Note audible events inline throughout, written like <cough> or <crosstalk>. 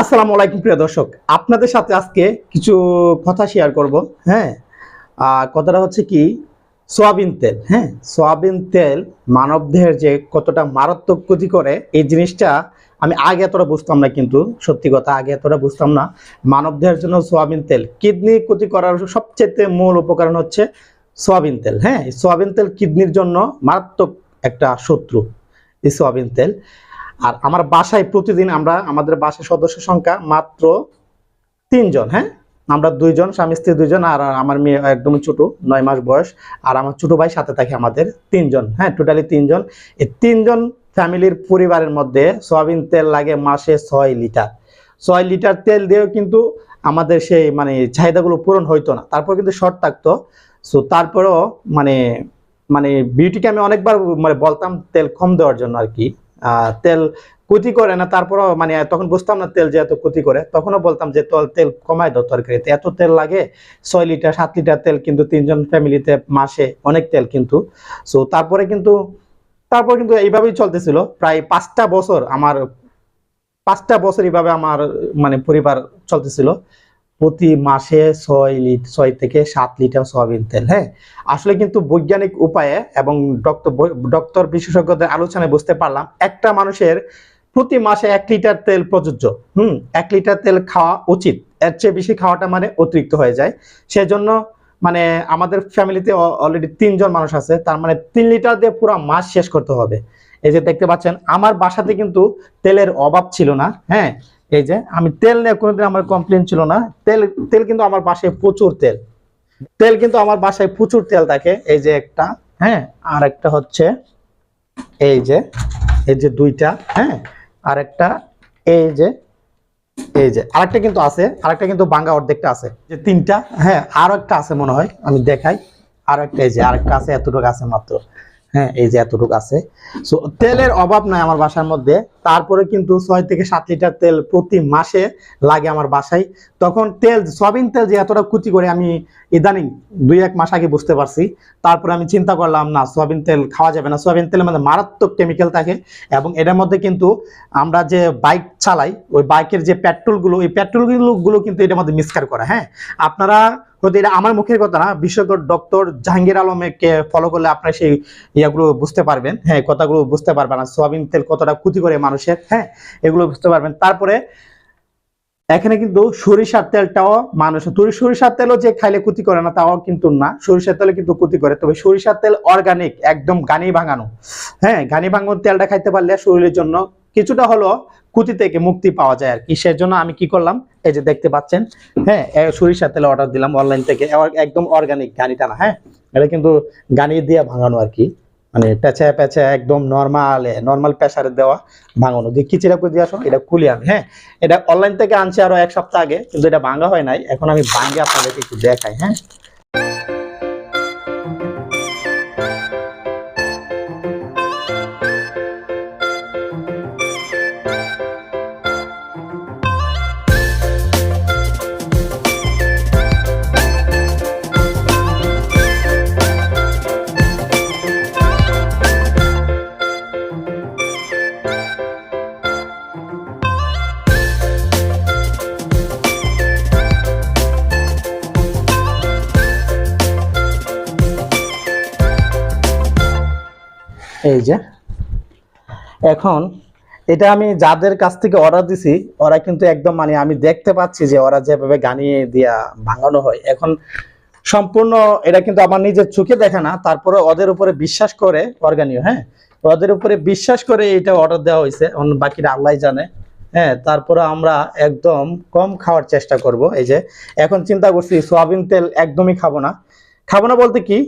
আসসালামু আলাইকুম প্রিয় দর্শক। আপনাদের সাথে আজকে কিছু কথা শেয়ার করব হ্যাঁ? কথাটা হচ্ছে কি, সোয়াবিন তেল হ্যাঁ? সোয়াবিন তেল মানবদেহের যে কতটা মারাত্মক ক্ষতি করে, এই জিনিসটা আমি আগে এতটা বুঝতাম না কিন্তু, সত্যি কথা আগে এতটা বুঝতাম না। মানবদেহের জন্য সোয়াবিন তেল কিডনি ক্ষতি করার সবচেয়ে মূল উপকরণ হচ্ছে সোয়াবিন তেল হ্যাঁ? সোয়াবিন তেল কিডনির জন্য মারাত্মক একটা শত্রু, এই সোয়াবিন তেল। আর আমার বাসায় প্রতিদিন আমরা, আমাদের বাসায় সদস্য সংখ্যা মাত্র তিনজন হ্যাঁ? আমরা দুইজন, স্বামী, স্ত্রী দুইজন আর আমার মেয়ে একদম ছোট, নয় মাস বয়স। আর আমার ছোট ভাই সাথে থাকে আমাদের তিনজন হ্যাঁ? টোটালি তিনজন। এই তিনজন ফ্যামিলির পরিবারের মধ্যে সয়াবিন তেল লাগে মাসে ছয় লিটার। ছয় লিটার তেল দিয়েও কিন্তু আমাদের সেই মানে চাহিদাগুলো পূরণ হইতো না। তারপর কিন্তু শর্ট থাকতো। সো তারপরেও মানে মানে বিউটিকে আমি অনেকবার মানে বলতাম তেল কম দেওয়ার জন্য আর কি। তেল ক্ষতি করে না, তারপরও মানে তখন বুঝতাম না তেল যে এত ক্ষতি করে। তখনও বলতাম যে তল তেল কমায় দাও তরকারিতে। এত তেল লাগে, ছয় লিটার, সাত লিটার তেল কিন্তু তিনজন ফ্যামিলিতে মাসে অনেক তেল কিন্তু। সো তারপরে কিন্তু, তারপর কিন্তু এইভাবেই চলতেছিল। প্রায় পাঁচটা বছর আমার, পাঁচটা বছর এইভাবে আমার মানে পরিবার চলতেছিল। প্রতি মাসে ছয় লিট ছয় থেকে সাত লিটার সয়াবিন তেল হ্যাঁ? আসলে কিন্তু বৈজ্ঞানিক উপায়ে এবং ডক্টর ডক্টর বিশেষজ্ঞদের আলোচনায় বুঝতে পারলাম, একটা মানুষের প্রতি মাসে এক লিটার তেল প্রযোজ্য, হুম? এক লিটার তেল খাওয়া উচিত, এর চেয়ে বেশি খাওয়াটা মানে অতিরিক্ত হয়ে যায়। সেজন্য মানে আমাদের ফ্যামিলিতে অলরেডি তিনজন মানুষ আছে, তার মানে তিন লিটার দিয়ে পুরো মাস শেষ করতে হবে। এই যে দেখতে পাচ্ছেন, আমার বাসাতে কিন্তু তেলের অভাব ছিল না হ্যাঁ? এই যে, আমি তেল নিয়ে কোনোদিন আমার কমপ্লেন ছিল না। তেল তেল কিন্তু আমার বাসায় প্রচুর তেল। তেল কিন্তু আমার বাসায় প্রচুর তেল থাকে। এই যে একটা হ্যাঁ? আর একটা হচ্ছে, এই যে এই যে দুইটা হ্যাঁ? আর একটা, এই যে এই যে, আরেকটা কিন্তু আছে, আরেকটা কিন্তু বাঙ্গা অর্ধেকটা আছে। যে তিনটা হ্যাঁ? আর একটা আছে মনে হয়, আমি দেখাই। আর একটা এই যে, আরেকটা আছে, এতটুকু আছে মাত্র। হ্যাঁ এই যে এতটুকু আছে। সো তেলের অভাব নাই আমার বাসার মধ্যে। তারপরে কিন্তু ছয় থেকে সাত লিটার তেল প্রতি মাসে লাগে আমার বাসায়। তখন তেল, সয়াবিন তেল যে এতটা ক্ষতি করে আমি ইদানিং দুই এক মাস আগে বুঝতে পারছি। তারপরে আমি চিন্তা করলাম, না, সয়াবিন তেল খাওয়া যাবে না। সয়াবিন তেলের মধ্যে মারাত্মক কেমিক্যাল থাকে এবং এটার মধ্যে কিন্তু আমরা যে বাইক চালাই, ওই বাইকের যে পেট্রোলগুলো ওই পেট্রোলগুলো গুলো কিন্তু এটার মধ্যে মিসকার করা হ্যাঁ? আপনারা হয়তো এটা আমার মুখের কথা না, বিশেষজ্ঞ ডক্টর জাহাঙ্গীর আলমকে ফলো করলে আপনারা সেই ইয়াগুলো বুঝতে পারবেন। হ্যাঁ কথাগুলো বুঝতে পারবেন আর সোয়াবিন তেল কতটা ক্ষতি করে মানুষের হ্যাঁ এগুলো বুঝতে পারবেন। তারপরে এখানে কিন্তু সরিষার তেলটাও মানুষ তুরি সরিষার তেলও যে খাইলে ক্ষতি করে না, তাও কিন্তু না। সরিষার তেলে কিন্তু ক্ষতি করে, তবে সরিষার তেল অর্গানিক একদম গানি ভাঙানো। হ্যাঁ গানি ভাঙানো তেলটা খাইতে পারলে শরীরের জন্য কিছুটা হলো ক্ষতি থেকে মুক্তি পাওয়া যায় আর কি। সেজন্য আমি কি করলাম, এই যে দেখতে পাচ্ছেন হ্যাঁ এ সরিষার তেলে অর্ডার দিলাম অনলাইন থেকে। একদম অর্গানিক গানিটা না হ্যাঁ? এটা কিন্তু গানি দিয়ে ভাঙানো আর কি। মানে পেঁচা পেঁচা একদম নর্মাল নর্মাল প্রেসারে দেওয়া ভাঙানো। দিয়ে কিচিরা করে দিয়ে আসো, এটা খুলি আমি হ্যাঁ? এটা অনলাইন থেকে আনছি আরও এক সপ্তাহ আগে, কিন্তু এটা ভাঙা হয় নাই। এখন আমি ভাঙে আপনাদেরকে একটু দেখাই হ্যাঁ? এই যে। এখন, এটা আমি যাদের কাছ থেকে অর্ডার দিছি, ওরা কিন্তু একদম মানে আমি দেখতে পাচ্ছি যে ওরা যেভাবে গানিয়ে দিয়া ভাঙানো হয়। এখন সম্পূর্ণ এটা কিন্তু আমার নিজের চোখে দেখে না তারপরে ওদের উপরে বিশ্বাস করে অর্গানীয় হ্যাঁ? ওদের উপরে বিশ্বাস করে এটা অর্ডার দেওয়া হয়েছে অন্য বাকিটা আল্লাহ জানে হ্যাঁ? তারপরে আমরা একদম কম খাওয়ার চেষ্টা করব, এই যে। এখন চিন্তা করছি, সোয়াবিন তেল একদমই খাব না। খাব না বলতে কি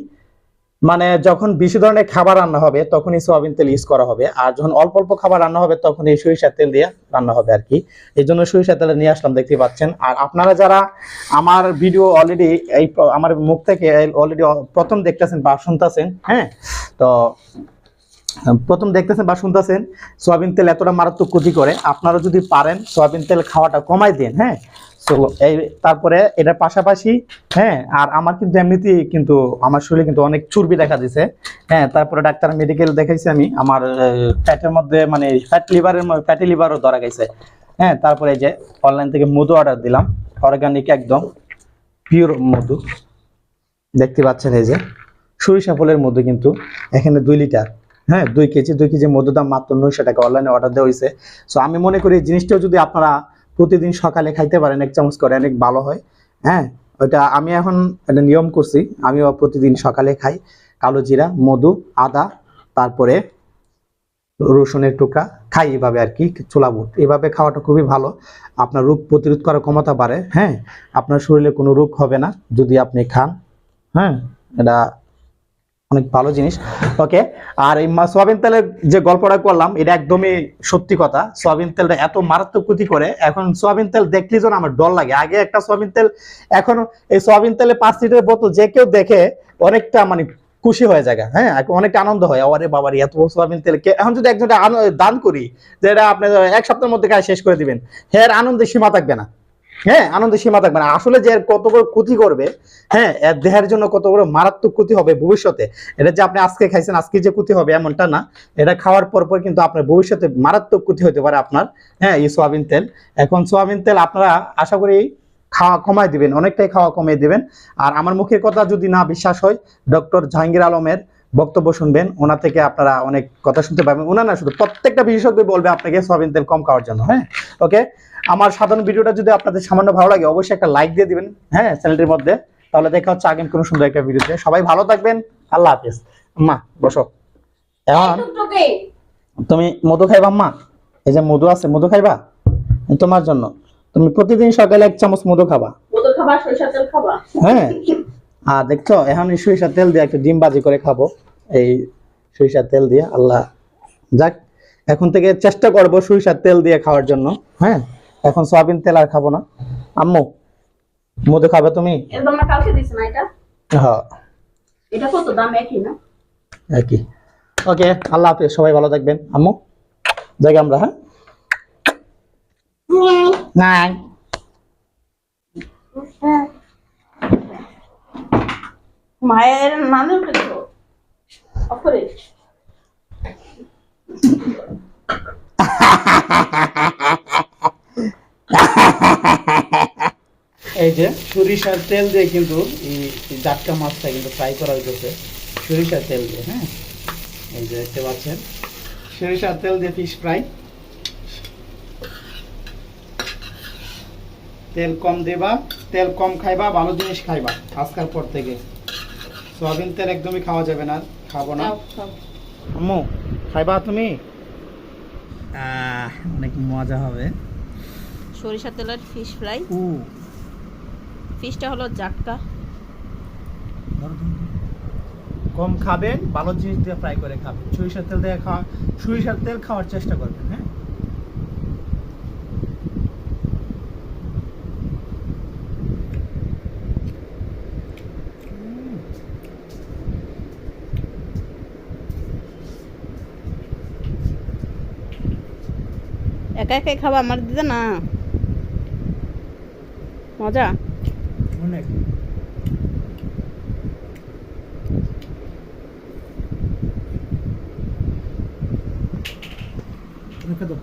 মানে যখন বেশি ধরনের খাবার রান্না হবে তখন এই সোয়াবিন তেল ইউজ করা হবে। আর যখন অল্প অল্প খাবার রান্না হবে তখন এই সরিষার তেল দিয়ে রান্না হবে আর কি। এই জন্য সরিষার তেল নিয়ে আসলাম দেখতে পাচ্ছেন। আর আপনারা যারা আমার ভিডিও অলরেডি এই আমার মুখ থেকে অলরেডি প্রথম দেখতেছেন বা শুনতেছেন হ্যাঁ? তো প্রথম দেখতেছেন বা শুনতেছেন, সোয়াবিন তেল এতটা মারাত্মক ক্ষতি করে। আপনারা যদি পারেন, সোয়াবিন তেল খাওয়াটা কমাই দিন হ্যাঁ? তো এই তারপরে এটার পাশাপাশি হ্যাঁ আর আমার কিন্তু এমনিতেই কিন্তু, আমার শরীরে কিন্তু অনেক চর্বি দেখা দিছে। হ্যাঁ তারপরে ডাক্তার মেডিকেল দেখাইছি আমি, আমার ফ্যাটের মধ্যে মানে ফ্যাট লিভারের ফ্যাটি লিভারও ধরা গেছে। হ্যাঁ তারপরে যে অনলাইন থেকে মধু অর্ডার দিলাম অর্গানিক একদম পিওর মধু। দেখতে পাচ্ছেন এই যে, সরিষা ফুলের মধু কিন্তু এখানে দুই লিটার। হ্যাঁ দুই কেজি দুই কেজি মধুর দাম মাত্র নয়শো টাকা অনলাইনে অর্ডার দেওয়া হয়েছে সো আমি মনে করি জিনিসটাও যদি আপনারা প্রতিদিন সকালে খাইতে পারেন, এক চামচ করে, অনেক ভালো হয়। হ্যাঁ ওইটা আমি এখন একটা নিয়ম করছি, আমিও প্রতিদিন সকালে খাই, কালো জিরা, মধু, আদা, তারপরে রসুনের টুকরা, খাই এভাবে আর কি, ছোলা বুট। এভাবে খাওয়াটা খুবই ভালো। আপনার রোগ প্রতিরোধ করার ক্ষমতা বাড়ে হ্যাঁ। আপনার শরীরে কোনো রোগ হবে না, যদি আপনি খান হ্যাঁ। এটা অনেক ভালো জিনিস। ওকে আর এই সয়াবিন তেলের যে গল্পটা করলাম, এটা একদমই সত্যি কথা। সয়াবিন তেলটা এত মারাত্মক ক্ষতি করে। এখন সয়াবিন তেল দেখলেই যেন আমার ডর লাগে। আগে একটা সয়াবিন তেল, এখন এই সোয়াবিন তেলে পাঁচ লিটারের বোতল যে কেউ দেখে অনেকটা মানে খুশি হয়ে যায় হ্যাঁ? অনেকটা আনন্দ হয়। আরে বাবার, এত সোয়াবিন তেল এখন যদি একজন দান করি, যে এটা আপনি এক সপ্তাহের মধ্যে কাজ শেষ করে দিবেন। হ্যাঁ আনন্দের সীমা থাকবে না। হ্যাঁ আনন্দের সীমা থাকবে না। আসলে যে কত বড় ক্ষতি করবে হ্যাঁ দেহের জন্য কত বড় মারাত্মক ক্ষতি হবে ভবিষ্যতে। এটা যে আপনি আজকে খাইছেন, আজকে যে ক্ষতি হবে এমনটা না। এটা খাওয়ার পর পর কিন্তু আপনার ভবিষ্যতে মারাত্মক ক্ষতি হতে পারে আপনার হ্যাঁ এই সোয়াবিন তেল। এখন সোয়াবিন তেল আপনারা আশা করি খাওয়া কমাই দিবেন, অনেকটাই খাওয়া কমিয়ে দিবেন। আর আমার মুখের কথা যদি না বিশ্বাস হয়, ডক্টর জাহাঙ্গীর আলমের বক্তব্য শুনবেন। ওনা থেকে আপনারা অনেক কথা শুনতে পাবেন। ওনা না শুধু প্রত্যেকটা বিশেষজ্ঞ বলবে আপনাকে সোয়াবিন তেল কম খাওয়ার জন্য হ্যাঁ ওকে আমার সাধারণ ভিডিওটা যদি আপনাদের সামান্য ভালো লাগে অবশ্যই একটা লাইক দিয়ে দিবেন হ্যাঁ চ্যানেলটির মধ্যে। তাহলে দেখা হচ্ছে আগামী কোনো সুন্দর একটা ভিডিওতে। সবাই ভালো থাকবেন আল্লাহ হাফিজ। মা বসো। এখন তুমি মধু খাইবা মা? এই যে মধু আছে মধু খাইবা? তোমার জন্য। তুমি প্রতিদিন সকালে এক চামচ মধু খাবা। মধু খাবা সরিষা তেল খাবা। হ্যাঁ। আর দেখছ এখন এই সরিষার তেল দিয়ে একটা ডিম বাজি করে খাব। এই সরিষার তেল দিয়ে আল্লাহ। যাক এখন থেকে চেষ্টা করব সরিষার তেল দিয়ে খাওয়ার জন্য হ্যাঁ। এখন সয়াবিন তেল আর খাব না। আম্মু মধু খাবে তুমি? এটা তোমরা কালকে দিছ না এটা। হ্যাঁ। এটা কত দাম? একই না? একই। ওকে আল্লাহ হাফিজ সবাই ভালো থাকবেন। আম্মু যাই আমরা হ্যাঁ? নাই। মায়ের নামে উঠেছো অপরে <laughs> এই যে সরিষার তেল দিয়ে কিন্তু এই জাটকা মাছটা কিন্তু ফ্রাই করা হইতেছে। সরিষার তেল দিয়ে হ্যাঁ? এই যে দেখতে পাচ্ছেন। সরিষার তেল দিয়ে ফিশ ফ্রাই তেল কম দেবা তেল কম খাইবা ভালো জিনিস খাইবা আজকাল পর থেকে। সয়াবিন তেল একদমই খাওয়া যাবে না খাব না। আম্মু খাইবা তুমি? অনেক মজা হবে। সরিষা তেলের ফিশ ফ্রাই উ ফিশটা হলো জাটকা কম খাবেন ভালো জিনিস দিয়ে ফ্রাই করে খাবেন। সরিষার তেল দিয়ে খাওয়া সরিষার তেল খাওয়ার চেষ্টা করবেন হ্যাঁ? একা একাই খাবা আমার দিদা না? মজা? অনেক রেখে দাও।